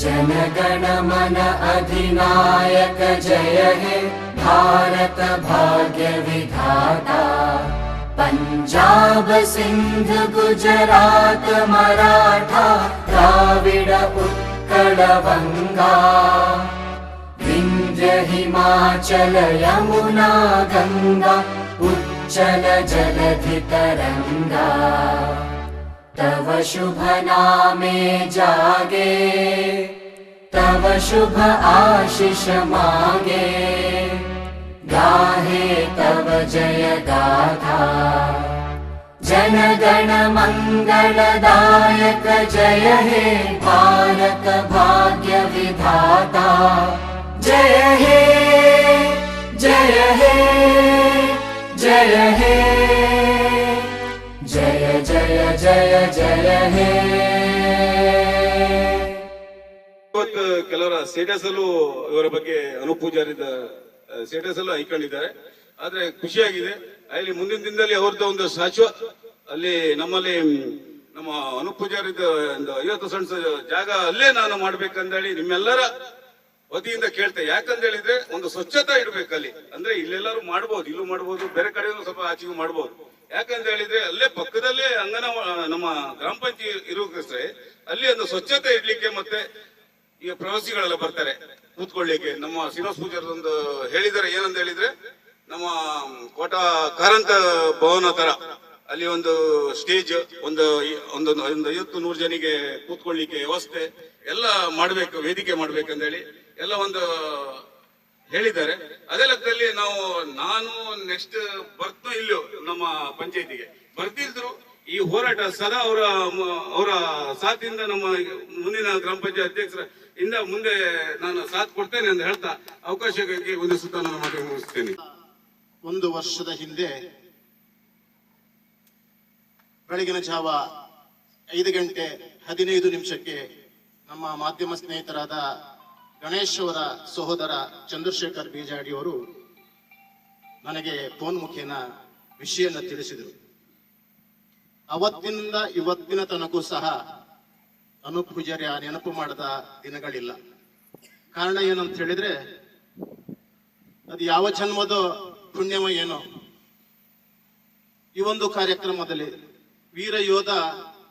जनगण मन अधिनायक जय हे भारत भाग्य विधाता। पञ्जाब सिन्ध गुजरात मराठा द्राविड उत्कल वङ्गा विन्ध्य हिमाचल यमुना गङ्गा उच्चल जलधि तरङ्गा तव शुभ नामे जागे तव शुभ आशिष मागे। गाहे तव जय गाथा जनगण मङ्गलदायक जय हे भारत भाग्य विधाता। जय हे जय हे जय हे ಜಯ ಜಯ ಇವತ್ತು ಕೆಲವರ ಸ್ಟೇಟಸ್ ಅಲ್ಲೂ ಇವರ ಬಗ್ಗೆ ಅನು ಸ್ಟೇಟಸ್ ಅಲ್ಲೂ ಹೈಕೊಂಡಿದ್ದಾರೆ. ಆದ್ರೆ ಖುಷಿಯಾಗಿದೆ. ಅಲ್ಲಿ ಮುಂದಿನ ದಿನದಲ್ಲಿ ಅವ್ರದ್ದು ಒಂದು ಸ್ಟ್ಯಾಚ್ಯೂ ಅಲ್ಲಿ ನಮ್ಮಲ್ಲಿ ನಮ್ಮ ಅನುಪೂಜಾರಿದ ಒಂದು ಐವತ್ತು ಸಣ್ಣ ಜಾಗ ಅಲ್ಲೇ ನಾನು ಮಾಡ್ಬೇಕಂದೇಳಿ ನಿಮ್ಮೆಲ್ಲರ ವತಿಯಿಂದ ಕೇಳ್ತೇನೆ. ಯಾಕಂತ ಹೇಳಿದ್ರೆ ಒಂದು ಸ್ವಚ್ಛತಾ ಇಡ್ಬೇಕು ಅಲ್ಲಿ ಅಂದ್ರೆ ಇಲ್ಲೆಲ್ಲರೂ ಮಾಡ್ಬೋದು, ಇಲ್ಲೂ ಮಾಡ್ಬೋದು, ಬೇರೆ ಕಡೆಯೂ ಸ್ವಲ್ಪ ಆಚೆಗೂ ಮಾಡ್ಬೋದು. ಯಾಕಂತ ಹೇಳಿದ್ರೆ ಅಲ್ಲೇ ಪಕ್ಕದಲ್ಲೇ ಅಂಗನ, ನಮ್ಮ ಗ್ರಾಮ ಪಂಚಾಯತ್ ಇರೋಕೆ ಅಲ್ಲಿ ಒಂದು ಸ್ವಚ್ಛತೆ ಇಡ್ಲಿಕ್ಕೆ ಮತ್ತೆ ಈಗ ಪ್ರವಾಸಿಗಳೆಲ್ಲ ಬರ್ತಾರೆ ಕೂತ್ಕೊಳ್ಳಿಕ್ಕೆ. ನಮ್ಮ ಶ್ರೀನಿವಾಸ ಪೂಜಾರದೊಂದು ಹೇಳಿದ್ದಾರೆ, ಏನಂತ ಹೇಳಿದ್ರೆ ನಮ್ಮ ಕೋಟ ಕಾರಂತ ಭವನ ತರ ಅಲ್ಲಿ ಒಂದು ಸ್ಟೇಜ್ ಒಂದು ಒಂದು ಒಂದು ಐವತ್ತು ನೂರು ಜನಿಗೆ ಕೂತ್ಕೊಳ್ಳಿಕ್ಕೆ ವ್ಯವಸ್ಥೆ ಎಲ್ಲ ಮಾಡ್ಬೇಕು, ವೇದಿಕೆ ಮಾಡ್ಬೇಕಂತ ಹೇಳಿ ಎಲ್ಲ ಒಂದು ಹೇಳಿದ್ದಾರೆ. ಅದೇ ಲೆಕ್ಕದಲ್ಲಿ ನಾವು, ನಾನು ನೆಕ್ಸ್ಟ್ ಬರ್ತೋ ಇಲ್ಲೋ ನಮ್ಮ ಪಂಚಾಯತಿಗೆ. ಬರ್ತಿದ್ರು, ಈ ಹೋರಾಟ ಸದಾ ಅವರ ಅವರ ಸಾಥಿಯಿಂದ ನಮ್ಮ ಮುಂದಿನ ಗ್ರಾಮ ಪಂಚಾಯತ್ ಅಧ್ಯಕ್ಷರ ಇಂದ ಮುಂದೆ ನಾನು ಸಾಥ್ ಕೊಡ್ತೇನೆ ಅಂತ ಹೇಳ್ತಾ ಅವಕಾಶಕ್ಕೆ ಒಂದು ಸುತ್ತ ನಾನು ಮಾತು ಮುಗಿಸ್ತೇನೆ. ಒಂದು ವರ್ಷದ ಹಿಂದೆ ಬೆಳಗಿನ ಜಾವ ಐದು ಗಂಟೆ ಹದಿನೈದು ನಿಮಿಷಕ್ಕೆ ನಮ್ಮ ಮಾಧ್ಯಮ ಸ್ನೇಹಿತರಾದ ಗಣೇಶ್ ಅವರ ಸಹೋದರ ಚಂದ್ರಶೇಖರ್ ಬೀಜಾಡಿ ಅವರು ನನಗೆ ಫೋನ್ ಮುಖೇನ ವಿಷಯನ ತಿಳಿಸಿದರು. ಅವತ್ತಿನಿಂದ ಇವತ್ತಿನ ತನಕೂ ಸಹ ಅನೂಪ್ ಪೂಜಾರಿ ಆ ನೆನಪು ಮಾಡದ ದಿನಗಳಿಲ್ಲ. ಕಾರಣ ಏನಂತ ಹೇಳಿದ್ರೆ, ಅದು ಯಾವ ಜನ್ಮದ ಪುಣ್ಯವ ಏನೋ, ಈ ಒಂದು ಕಾರ್ಯಕ್ರಮದಲ್ಲಿ ವೀರ ಯೋಧ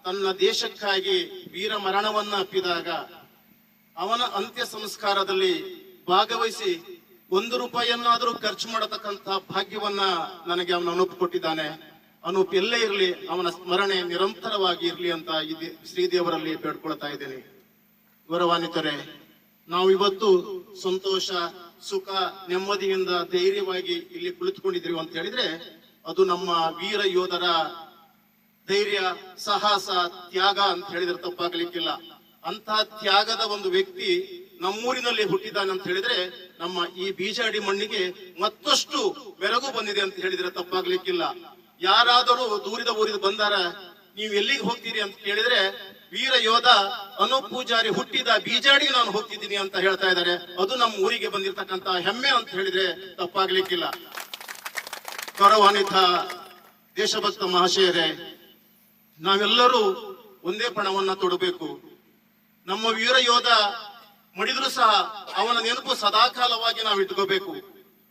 ತನ್ನ ದೇಶಕ್ಕಾಗಿ ವೀರ ಮರಣವನ್ನ ಅಪ್ಪಿದಾಗ ಅವನ ಅಂತ್ಯ ಸಂಸ್ಕಾರದಲ್ಲಿ ಭಾಗವಹಿಸಿ ಒಂದು ರೂಪಾಯಿಯನ್ನಾದರೂ ಖರ್ಚು ಮಾಡತಕ್ಕಂತ ಭಾಗ್ಯವನ್ನ ನನಗೆ ಅವನ ಅನೂಪ್ ಕೊಟ್ಟಿದ್ದಾನೆ ಅನೂಪ್ ಎಲ್ಲೇ ಇರಲಿ, ಅವನ ಸ್ಮರಣೆ ನಿರಂತರವಾಗಿ ಇರಲಿ ಅಂತ ಶ್ರೀದೇವರಲ್ಲಿ ಬೇಡ್ಕೊಳ್ತಾ ಇದ್ದೇನೆ. ಗೌರವಾನ್ವಿತರೆ ನಾವು ಇವತ್ತು ಸಂತೋಷ, ಸುಖ, ನೆಮ್ಮದಿಯಿಂದ ಧೈರ್ಯವಾಗಿ ಇಲ್ಲಿ ಕುಳಿತುಕೊಂಡಿದ್ರಿ ಅಂತ ಹೇಳಿದ್ರೆ, ಅದು ನಮ್ಮ ವೀರ ಯೋಧರ ಧೈರ್ಯ, ಸಾಹಸ, ತ್ಯಾಗ ಅಂತ ಹೇಳಿದ್ರೆ ತಪ್ಪಾಗ್ಲಿಕ್ಕಿಲ್ಲ. ಅಂತ ತ್ಯಾಗದ ಒಂದು ವ್ಯಕ್ತಿ ನಮ್ಮೂರಿನಲ್ಲಿ ಹುಟ್ಟಿದ್ದಾನೆ ಅಂತ ಹೇಳಿದ್ರೆ ನಮ್ಮ ಈ ಬೀಜಾಡಿ ಮಣ್ಣಿಗೆ ಮತ್ತಷ್ಟು ಬೆರಗು ಬಂದಿದೆ ಅಂತ ಹೇಳಿದ್ರೆ ತಪ್ಪಾಗ್ಲಿಕ್ಕಿಲ್ಲ. ಯಾರಾದರೂ ದೂರಿದ ಊರಿದ ಬಂದಾರ, ನೀವು ಎಲ್ಲಿಗೆ ಹೋಗ್ತೀರಿ ಅಂತ ಕೇಳಿದ್ರೆ ವೀರ ಯೋಧ ಅನೂಪ್ ಪೂಜಾರಿ ಹುಟ್ಟಿದ ಬೀಜಾಡಿಗೆ ನಾನು ಹೋಗ್ತಿದ್ದೀನಿ ಅಂತ ಹೇಳ್ತಾ ಇದ್ದಾರೆ. ಅದು ನಮ್ಮ ಊರಿಗೆ ಬಂದಿರತಕ್ಕಂತ ಹೆಮ್ಮೆ ಅಂತ ಹೇಳಿದ್ರೆ ತಪ್ಪಾಗ್ಲಿಕ್ಕಿಲ್ಲ. ಗೌರವಾನ್ವಿತ ದೇಶಭಕ್ತ ಮಹಾಶಯರೇ, ನಾವೆಲ್ಲರೂ ಒಂದೇ ಪಣವನ್ನ ತೊಡಬೇಕು. ನಮ್ಮ ವೀರ ಯೋಧ ಮಡಿದ್ರು ಸಹ ಅವನ ನೆನಪು ಸದಾಕಾಲವಾಗಿ ನಾವು ಇಟ್ಕೋಬೇಕು.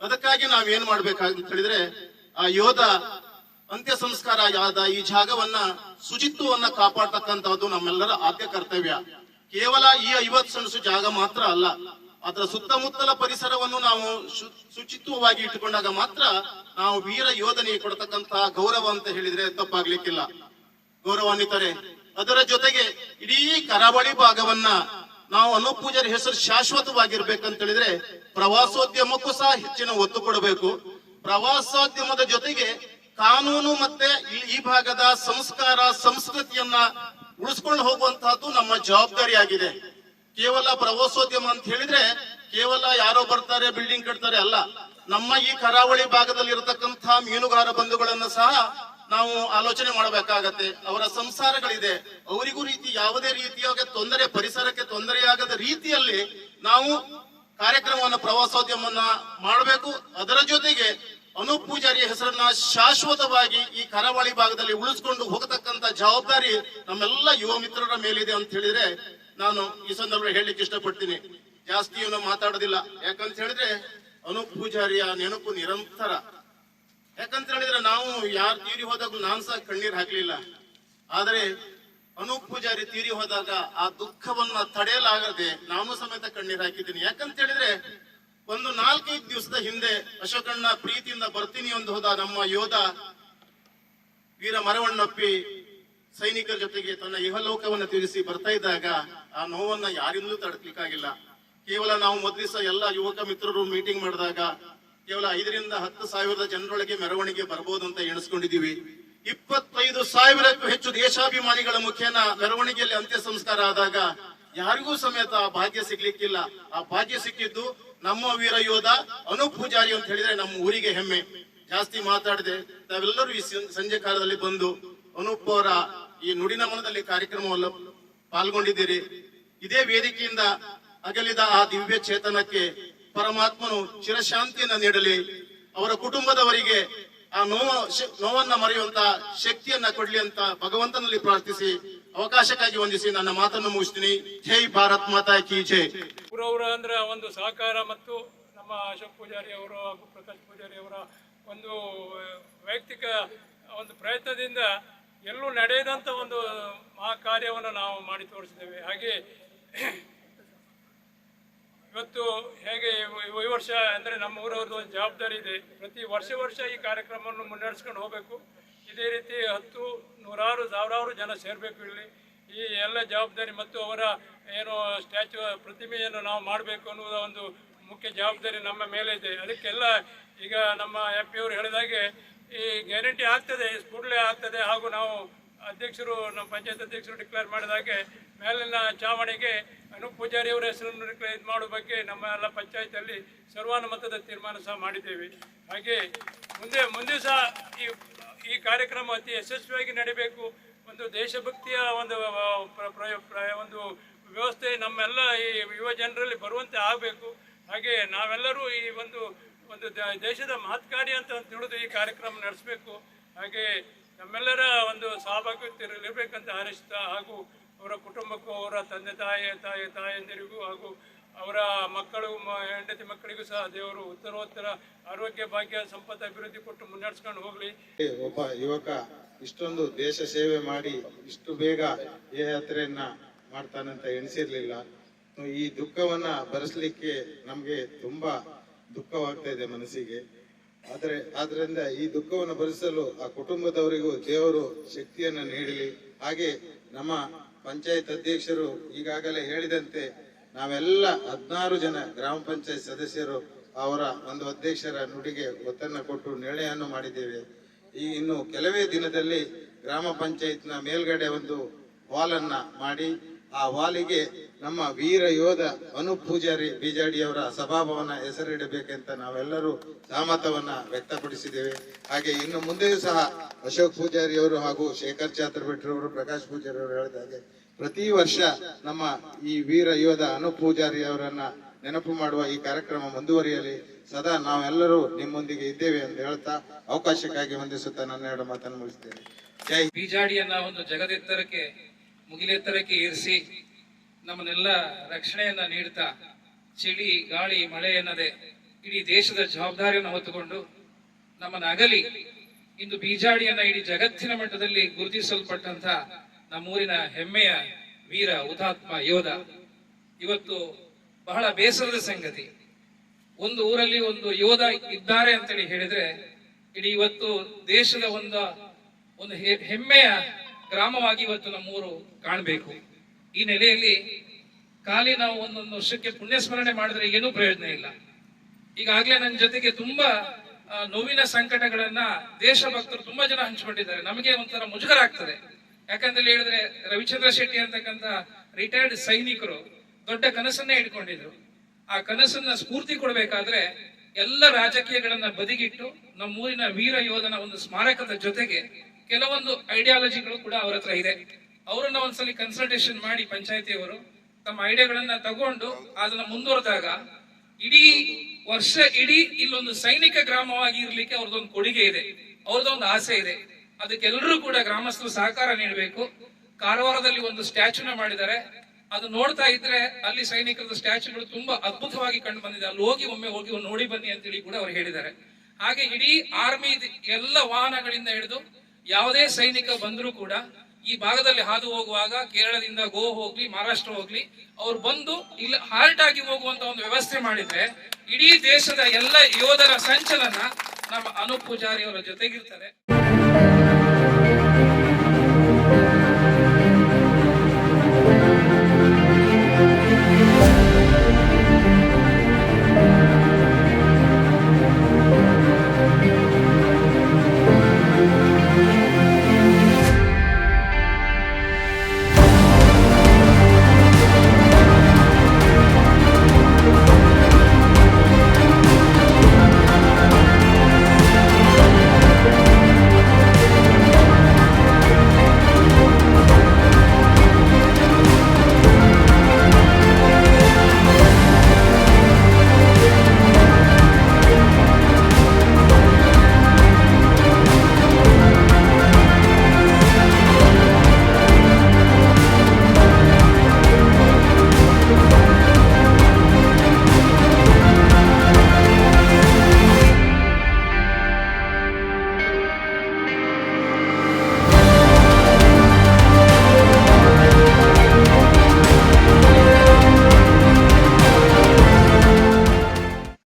ಅದಕ್ಕಾಗಿ ನಾವೇನ್ ಮಾಡ್ಬೇಕಂತ ಹೇಳಿದ್ರೆ, ಆ ಯೋಧ ಅಂತ್ಯ ಸಂಸ್ಕಾರ ಆದ ಈ ಜಾಗವನ್ನ ಶುಚಿತ್ವವನ್ನ ಕಾಪಾಡ್ತಕ್ಕಂಥದ್ದು ನಮ್ಮೆಲ್ಲರ ಆದ್ಯ ಕರ್ತವ್ಯ. ಕೇವಲ ಈ ಐವತ್ತು ಸಣಸು ಜಾಗ ಮಾತ್ರ ಅಲ್ಲ, ಅದರ ಸುತ್ತಮುತ್ತಲ ಪರಿಸರವನ್ನು ನಾವು ಶುಚಿತ್ವವಾಗಿ ಇಟ್ಟುಕೊಂಡಾಗ ಮಾತ್ರ ನಾವು ವೀರ ಯೋಧನಿಗೆ ಕೊಡತಕ್ಕಂತಹ ಗೌರವ ಅಂತ ಹೇಳಿದ್ರೆ ತಪ್ಪಾಗ್ಲಿಕ್ಕಿಲ್ಲ. ಗೌರವಾನ್ವಿತರೆ ಅದರ ಜೊತೆಗೆ ಇಡೀ ಕರಾವಳಿ ಭಾಗವನ್ನ ನಾವು ಅನುಪೂಜರ ಹೆಸರು ಶಾಶ್ವತವಾಗಿರ್ಬೇಕಂತ ಹೇಳಿದ್ರೆ ಪ್ರವಾಸೋದ್ಯಮಕ್ಕೂ ಸಹ ಹೆಚ್ಚಿನ ಒತ್ತು ಕೊಡಬೇಕು. ಪ್ರವಾಸೋದ್ಯಮದ ಜೊತೆಗೆ ಕಾನೂನು ಮತ್ತೆ ಈ- ಭಾಗದ ಸಂಸ್ಕಾರ, ಸಂಸ್ಕೃತಿಯನ್ನ ಉಳಿಸ್ಕೊಂಡು ಹೋಗುವಂತಹದ್ದು ನಮ್ಮ ಜವಾಬ್ದಾರಿಯಾಗಿದೆ ಕೇವಲ ಪ್ರವಾಸೋದ್ಯಮ ಅಂತ ಹೇಳಿದ್ರೆ ಕೇವಲ ಯಾರೋ ಬರ್ತಾರೆ ಬಿಲ್ಡಿಂಗ್ ಕಟ್ತಾರೆ ಅಲ್ಲ. ನಮ್ಮ ಈ ಕರಾವಳಿ ಭಾಗದಲ್ಲಿ ಇರತಕ್ಕಂತಹ ಮೀನುಗಾರ ಬಂಧುಗಳನ್ನ ಸಹ ನಾವು ಆಲೋಚನೆ ಮಾಡಬೇಕಾಗತ್ತೆ. ಅವರ ಸಂಸಾರಗಳಿದೆ. ಅವರಿಗೂ ರೀತಿ ಯಾವುದೇ ರೀತಿಯಾಗ ತೊಂದರೆ, ಪರಿಸರಕ್ಕೆ ತೊಂದರೆಯಾಗದ ರೀತಿಯಲ್ಲಿ ನಾವು ಕಾರ್ಯಕ್ರಮವನ್ನು, ಪ್ರವಾಸೋದ್ಯಮವನ್ನ ಮಾಡಬೇಕು. ಅದರ ಜೊತೆಗೆ ಅನೂಪ್ ಪೂಜಾರಿಯ ಹೆಸರನ್ನ ಶಾಶ್ವತವಾಗಿ ಈ ಕರಾವಳಿ ಭಾಗದಲ್ಲಿ ಉಳಿಸ್ಕೊಂಡು ಹೋಗತಕ್ಕಂತ ಜವಾಬ್ದಾರಿ ನಮ್ಮೆಲ್ಲ ಯುವ ಮಿತ್ರರ ಮೇಲಿದೆ ಅಂತ ಹೇಳಿದ್ರೆ ನಾನು ಈ ಸಂದರ್ಭ ಹೇಳಲಿಕ್ಕೆ ಇಷ್ಟಪಡ್ತೀನಿ. ಜಾಸ್ತಿ ಇವನು ಮಾತಾಡೋದಿಲ್ಲ. ಯಾಕಂತ ಹೇಳಿದ್ರೆ ಅನೂಪ್ ಪೂಜಾರಿಯ ನೆನಪು ನಿರಂತರ. ಯಾಕಂತ ಹೇಳಿದ್ರೆ ನಾವು ಯಾರು ತೀರಿ ಹೋದಾಗ ನಾನು ಸಹ ಕಣ್ಣೀರ್ ಹಾಕ್ಲಿಲ್ಲ. ಆದರೆ ಅನೂಪ್ ಪೂಜಾರಿ ತೀರಿ ಹೋದಾಗ ಆ ದುಃಖವನ್ನ ತಡೆಯಲಾಗದೆ ನಾನು ಸಮೇತ ಕಣ್ಣೀರ್ ಹಾಕಿದ್ದೀನಿ. ಯಾಕಂತ ಹೇಳಿದ್ರೆ ಒಂದು ನಾಲ್ಕೈದು ದಿವಸದ ಹಿಂದೆ ಅಶೋಕಣ್ಣ ಪ್ರೀತಿಯಿಂದ ಬರ್ತೀನಿ ಎಂದು ಹೋದ ನಮ್ಮ ಯೋಧ ವೀರ ಮರವಣ್ಣಪ್ಪಿ ಸೈನಿಕರ ಜೊತೆಗೆ ತನ್ನ ಇಹಲೋಕವನ್ನು ತಿಳಿಸಿ ಬರ್ತಾ ಇದ್ದಾಗ ಆ ನೋವನ್ನ ಯಾರಿಂದಲೂ ತಡಕ್ಲಿಕ್ಕಾಗಿಲ್ಲ. ಕೇವಲ ನಾವು ಮೊದಲಿಸ ಎಲ್ಲ ಯುವಕ ಮಿತ್ರರು ಮೀಟಿಂಗ್ ಮಾಡಿದಾಗ ಕೇವಲ ಐದರಿಂದ ಹತ್ತು ಸಾವಿರದ ಜನರೊಳಗೆ ಮೆರವಣಿಗೆ ಬರಬಹುದು ಅಂತ ಎಣಿಸ್ಕೊಂಡಿದ್ದೀವಿ. ಇಪ್ಪತ್ತೈದು ಸಾವಿರಕ್ಕೂ ಹೆಚ್ಚು ದೇಶಾಭಿಮಾನಿಗಳ ಮುಖೇನ ಮೆರವಣಿಗೆಯಲ್ಲಿ ಅಂತ್ಯ ಸಂಸ್ಕಾರ ಆದಾಗ ಯಾರಿಗೂ ಸಮೇತ ಆ ಭಾಗ್ಯ ಸಿಗ್ಲಿಕ್ಕಿಲ್ಲ. ಆ ಭಾಗ್ಯ ಸಿಕ್ಕಿದ್ದು ನಮ್ಮ ವೀರ ಯೋಧ ಅನೂಪ್ ಪೂಜಾರಿ ಅಂತ ಹೇಳಿದ್ರೆ ನಮ್ಮ ಊರಿಗೆ ಹೆಮ್ಮೆ. ಜಾಸ್ತಿ ಮಾತಾಡದೆ ತಾವೆಲ್ಲರೂ ಈ ಸಂಜೆ ಕಾಲದಲ್ಲಿ ಬಂದು ಅನೂಪ್ ಅವರ ಈ ನುಡಿನಮನದಲ್ಲಿ ಕಾರ್ಯಕ್ರಮವನ್ನು ಪಾಲ್ಗೊಂಡಿದ್ದೀರಿ. ಇದೇ ವೇದಿಕೆಯಿಂದ ಅಗಲಿದ ಆ ದಿವ್ಯ ಚೇತನಕ್ಕೆ ಪರಮಾತ್ಮನು ಚಿರಶಾಂತಿಯನ್ನ ನೀಡಲಿ. ಅವರ ಕುಟುಂಬದವರಿಗೆ ಆ ನೋವ ನೋವನ್ನ ಮರೆಯುವಂತ ಶಕ್ತಿಯನ್ನ ಕೊಡ್ಲಿ ಅಂತ ಭಗವಂತನಲ್ಲಿ ಪ್ರಾರ್ಥಿಸಿ, ಅವಕಾಶಕ್ಕಾಗಿ ವಂದಿಸಿ ನನ್ನ ಮಾತನ್ನು ಮುಗಿಸ್ತೀನಿ. ಜೈ ಭಾರತ್ ಮಾತಾ ಕಿ ಜೈ. ಅವರವರ ಅಂದ್ರೆ ಒಂದು ಸಹಕಾರ ಮತ್ತು ನಮ್ಮ ಅಶೋಕ್ ಪೂಜಾರಿ ಅವರು ಹಾಗೂ ಪ್ರಕಾಶ್ ಪೂಜಾರಿ ಅವರ ಒಂದು ವೈಯಕ್ತಿಕ ಒಂದು ಪ್ರಯತ್ನದಿಂದ ಎಲ್ಲೂ ನಡೆಯದಂತ ಒಂದು ಮಹಾ ಕಾರ್ಯವನ್ನು ನಾವು ಮಾಡಿ ತೋರಿಸಿದ್ದೇವೆ. ಹಾಗೆ ಇವತ್ತು ಹೇಗೆ ಈ- ವರ್ಷ ಅಂದರೆ ನಮ್ಮ ಊರವ್ರದ್ದು ಒಂದು ಜವಾಬ್ದಾರಿ ಇದೆ. ಪ್ರತಿ ವರ್ಷ ವರ್ಷ ಈ ಕಾರ್ಯಕ್ರಮವನ್ನು ಮುನ್ನಡೆಸ್ಕೊಂಡು ಹೋಗಬೇಕು. ಇದೇ ರೀತಿ ಹತ್ತು, ನೂರಾರು, ಸಾವಿರಾರು ಜನ ಸೇರಬೇಕು ಇಲ್ಲಿ. ಈ ಎಲ್ಲ ಜವಾಬ್ದಾರಿ ಮತ್ತು ಅವರ ಏನು ಸ್ಟ್ಯಾಚು ಪ್ರತಿಮೆಯನ್ನು ನಾವು ಮಾಡಬೇಕು ಅನ್ನುವುದ ಒಂದು ಮುಖ್ಯ ಜವಾಬ್ದಾರಿ ನಮ್ಮ ಮೇಲೆ ಇದೆ. ಅದಕ್ಕೆಲ್ಲ ಈಗ ನಮ್ಮ ಎಂ ಪಿ ಅವರು ಹೇಳಿದಾಗೆ ಈ ಗ್ಯಾರಂಟಿ ಆಗ್ತದೆ, ಕೂಡಲೇ ಆಗ್ತದೆ ಹಾಗೂ ನಾವು ಅಧ್ಯಕ್ಷರು, ನಮ್ಮ ಪಂಚಾಯತ್ ಅಧ್ಯಕ್ಷರು ಡಿಕ್ಲೇರ್ ಮಾಡಿದ ಹಾಗೆ ಮೇಲಿನ ಚಾವಣಿಗೆ ಅನೂಪ್ ಪೂಜಾರಿ ಅವರ ಹೆಸರನ್ನು ಡಿಕ್ಲೇರ್ ಇದು ಮಾಡುವ ಬಗ್ಗೆ ನಮ್ಮ ಎಲ್ಲ ಪಂಚಾಯತಲ್ಲಿ ಸರ್ವಾನುಮತದ ತೀರ್ಮಾನ ಸಹ ಮಾಡಿದ್ದೇವೆ. ಹಾಗೆ ಮುಂದೆ ಮುಂದೆ ಸಹ ಈ ಈ ಕಾರ್ಯಕ್ರಮ ಅತಿ ಯಶಸ್ವಿಯಾಗಿ ನಡೀಬೇಕು. ಒಂದು ದೇಶಭಕ್ತಿಯ ಒಂದು ಒಂದು ವ್ಯವಸ್ಥೆ ನಮ್ಮೆಲ್ಲ ಈ ಯುವ ಜನರಲ್ಲಿ ಬರುವಂತೆ ಆಗಬೇಕು. ಹಾಗೆ ನಾವೆಲ್ಲರೂ ಈ ಒಂದು ಒಂದು ದೇಶದ ಮಹತ್ಕಾರಿ ಅಂತ ತಿಳಿದು ಈ ಕಾರ್ಯಕ್ರಮ ನಡೆಸಬೇಕು. ಹಾಗೆ ನಮ್ಮೆಲ್ಲರ ಒಂದು ಸಹಭಾಗಿತ್ವ ಇರಲೇಬೇಕಂತ ಹಾರೈಸ್ತಾ ಹಾಗೂ ಅವರ ಕುಟುಂಬಕ್ಕೂ ಅವರ ತಂದೆ ತಾಯಿ ತಾಯಿ, ತಾಯಂದಿರಿಗೂ ಹಾಗೂ ಅವರ ಮಕ್ಕಳು ಹೆಂಡತಿ ಮಕ್ಕಳಿಗೂ ಸಹ ದೇವರು ಉತ್ತರೋತ್ತರ ಆರೋಗ್ಯ, ಭಾಗ್ಯ, ಸಂಪತ್ತು, ಅಭಿವೃದ್ಧಿ ಕೊಟ್ಟು ಮುನ್ನಡೆಸ್ಕೊಂಡು ಹೋಗಲಿ. ಒಬ್ಬ ಯುವಕ ಇಷ್ಟೊಂದು ದೇಶ ಸೇವೆ ಮಾಡಿ ಇಷ್ಟು ಬೇಗ ಯಾತ್ರೆಯನ್ನ ಮಾಡ್ತಾನಂತ ಎಣಿಸಿರ್ಲಿಲ್ಲ. ಈ ದುಃಖವನ್ನ ಭರಿಸ್ಲಿಕ್ಕೆ ನಮ್ಗೆ ತುಂಬಾ ದುಃಖವಾಗ್ತಾ ಇದೆ ಮನಸ್ಸಿಗೆ. ಆದ್ರೆ, ಆದ್ರಿಂದ ಈ ದುಃಖವನ್ನು ಭರಿಸಲು ಆ ಕುಟುಂಬದವರಿಗೂ ದೇವರು ಶಕ್ತಿಯನ್ನು ನೀಡಲಿ. ಹಾಗೆ ನಮ್ಮ ಪಂಚಾಯತ್ ಅಧ್ಯಕ್ಷರು ಈಗಾಗಲೇ ಹೇಳಿದಂತೆ ನಾವೆಲ್ಲ ಹದಿನಾರು ಜನ ಗ್ರಾಮ ಪಂಚಾಯತ್ ಸದಸ್ಯರು ಅವರ ಒಂದು ಅಧ್ಯಕ್ಷರ ನುಡಿಗೆ ಒತ್ತನ್ನು ಕೊಟ್ಟು ನಿರ್ಣಯವನ್ನು ಮಾಡಿದ್ದೇವೆ. ಈ ಇನ್ನು ಕೆಲವೇ ದಿನದಲ್ಲಿ ಗ್ರಾಮ ಪಂಚಾಯತ್ನ ಮೇಲ್ಗಡೆ ಒಂದು ವಾಲನ್ನ ಮಾಡಿ ಆ ವಾಲಿಗೆ ನಮ್ಮ ವೀರ ಯೋಧ ಅನು ಪೂಜಾರಿ ಬಿಜಾಡಿಯವರ ಸಭಾಭವನ ಹೆಸರಿಡಬೇಕೆಂತ ನಾವೆಲ್ಲರೂ ಸಹಮತವನ್ನ ವ್ಯಕ್ತಪಡಿಸಿದ್ದೇವೆ. ಹಾಗೆ ಇನ್ನು ಮುಂದೆಯೂ ಸಹ ಅಶೋಕ್ ಪೂಜಾರಿ ಅವರು ಹಾಗೂ ಶೇಖರ್ ಚಾತ್ರಭಟ್ರವರು ಪ್ರಕಾಶ್ ಪೂಜಾರಿ ಅವರು ಹೇಳಿದ ಹಾಗೆ ಪ್ರತಿ ವರ್ಷ ನಮ್ಮ ಈ ವೀರ ಯೋಧ ಅನು ಪೂಜಾರಿ ಅವರನ್ನ ನೆನಪು ಮಾಡುವ ಈ ಕಾರ್ಯಕ್ರಮ ಮುಂದುವರಿಯಲಿ. ಸದಾ ನಾವೆಲ್ಲರೂ ನಿಮ್ಮೊಂದಿಗೆ ಇದ್ದೇವೆ ಅಂತ ಹೇಳ್ತಾ ಅವಕಾಶಕ್ಕಾಗಿ ವಂದಿಸುತ್ತಾ ನನ್ನ ಎರಡು ಮಾತನ್ನು ಮುಗಿಸ್ತೇನೆ. ಜೈ ಬೀಜಾಡಿಯನ್ನ ಒಂದು ಜಗದೆತ್ತರಕ್ಕೆ, ಮುಗಿಲೆತ್ತರಕ್ಕೆ ಇರಿಸಿ ನಮ್ಮನ್ನೆಲ್ಲ ರಕ್ಷಣೆಯನ್ನ ನೀಡ್ತಾ, ಚಳಿ, ಗಾಳಿ, ಮಳೆ ಎನ್ನದೆ ಇಡೀ ದೇಶದ ಜವಾಬ್ದಾರಿಯನ್ನು ಹೊತ್ತುಕೊಂಡು ನಮ್ಮನ್ನ ಅಗಲಿ, ಇಂದು ಬೀಜಾಡಿಯನ್ನ ಇಡೀ ಜಗತ್ತಿನ ಮಟ್ಟದಲ್ಲಿ ಗುರುತಿಸಲ್ಪಟ್ಟಂತ ನಮ್ಮೂರಿನ ಹೆಮ್ಮೆಯ ವೀರ ಹುತಾತ್ಮ ಯೋಧ. ಇವತ್ತು ಬಹಳ ಬೇಸರದ ಸಂಗತಿ. ಒಂದು ಊರಲ್ಲಿ ಒಂದು ಯೋಧ ಇದ್ದಾರೆ ಅಂತೇಳಿ ಹೇಳಿದ್ರೆ, ಇಡೀ ಇವತ್ತು ದೇಶದ ಒಂದು ಒಂದು ಹೆಮ್ಮೆಯ ಗ್ರಾಮವಾಗಿ ಇವತ್ತು ನಮ್ಮೂರು ಕಾಣಬೇಕು. ಈ ನೆಲೆಯಲ್ಲಿ ಖಾಲಿ ನಾವು ಒಂದೊಂದು ವರ್ಷಕ್ಕೆ ಪುಣ್ಯ ಸ್ಮರಣೆ ಮಾಡಿದ್ರೆ ಏನೂ ಪ್ರಯೋಜನ ಇಲ್ಲ. ಈಗಾಗಲೇ ನನ್ನ ಜೊತೆಗೆ ತುಂಬಾ ನೋವಿನ ಸಂಕಟಗಳನ್ನ ದೇಶಭಕ್ತರು ತುಂಬಾ ಜನ ಹಂಚಿಕೊಂಡಿದ್ದಾರೆ. ನಮಗೆ ಒಂಥರ ಮುಜುಗರ ಆಗ್ತದೆ ಯಾಕಂತ ಹೇಳಿದ್ರೆ ರವಿಚಂದ್ರ ಶೆಟ್ಟಿ ಅಂತಕ್ಕಂಥ ರಿಟೈರ್ಡ್ ಸೈನಿಕರು ದೊಡ್ಡ ಕನಸನ್ನೇ ಇಟ್ಕೊಂಡಿದ್ರು ಆ ಕನಸನ್ನ ಸ್ಫೂರ್ತಿ ಕೊಡಬೇಕಾದ್ರೆ ಎಲ್ಲ ರಾಜಕೀಯಗಳನ್ನ ಬದಿಗಿಟ್ಟು ನಮ್ಮೂರಿನ ವೀರ ಯೋಧನ ಒಂದು ಸ್ಮಾರಕದ ಜೊತೆಗೆ ಕೆಲವೊಂದು ಐಡಿಯಾಲಜಿಗಳು ಕೂಡ ಅವರ ಹತ್ರ ಇದೆ. ಅವರನ್ನ ಒಂದ್ಸಲಿ ಕನ್ಸಲ್ಟೇಷನ್ ಮಾಡಿ ಪಂಚಾಯತಿಯವರು ತಮ್ಮ ಐಡಿಯಾಗಳನ್ನ ತಗೊಂಡು ಅದನ್ನ ಮುಂದುವರೆದಾಗ ಇಡೀ ವರ್ಷ ಇಡೀ ಇಲ್ಲೊಂದು ಸೈನಿಕ ಗ್ರಾಮವಾಗಿ ಇರ್ಲಿಕ್ಕೆ ಅವ್ರದ್ದೊಂದು ಕೊಡುಗೆ ಇದೆ, ಅವ್ರದ್ದೊಂದು ಆಸೆ ಇದೆ. ಅದಕ್ಕೆಲ್ಲರೂ ಕೂಡ ಗ್ರಾಮಸ್ಥರು ಸಹಕಾರ ನೀಡಬೇಕು. ಕಾರವಾರದಲ್ಲಿ ಒಂದು ಸ್ಟ್ಯಾಚ್ಯೂನ ಮಾಡಿದ್ದಾರೆ. ಅದು ನೋಡ್ತಾ ಇದ್ರೆ ಅಲ್ಲಿ ಸೈನಿಕರದ ಸ್ಟ್ಯಾಚ್ಯೂಗಳು ತುಂಬಾ ಅದ್ಭುತವಾಗಿ ಕಂಡು ಬಂದಿದೆ. ಅಲ್ಲಿ ಹೋಗಿ ಒಮ್ಮೆ ಹೋಗಿ ನೋಡಿ ಬನ್ನಿ ಅಂತೇಳಿ ಕೂಡ ಅವ್ರು ಹೇಳಿದ್ದಾರೆ. ಹಾಗೆ ಇಡೀ ಆರ್ಮಿ ಎಲ್ಲ ವಾಹನಗಳಿಂದ ಹಿಡಿದು ಯಾವುದೇ ಸೈನಿಕ ಬಂದರೂ ಕೂಡ ಈ ಭಾಗದಲ್ಲಿ ಹಾದು ಹೋಗುವಾಗ ಕೇರಳದಿಂದ ಗೋ ಹೋಗ್ಲಿ, ಮಹಾರಾಷ್ಟ್ರ ಹೋಗ್ಲಿ, ಅವ್ರು ಬಂದು ಇಲ್ಲಿ, ಹಾರ್ಟ್ ಆಗಿ ಹೋಗುವಂತ ಒಂದು ವ್ಯವಸ್ಥೆ ಮಾಡಿದ್ರೆ ಇಡೀ ದೇಶದ ಎಲ್ಲ ಯೋಧರ ಸಂಚಲನ ನಮ್ಮ ಅನೂಪ್ ಪೂಜಾರಿ ಅವರ ಜೊತೆಗಿರ್ತದೆ.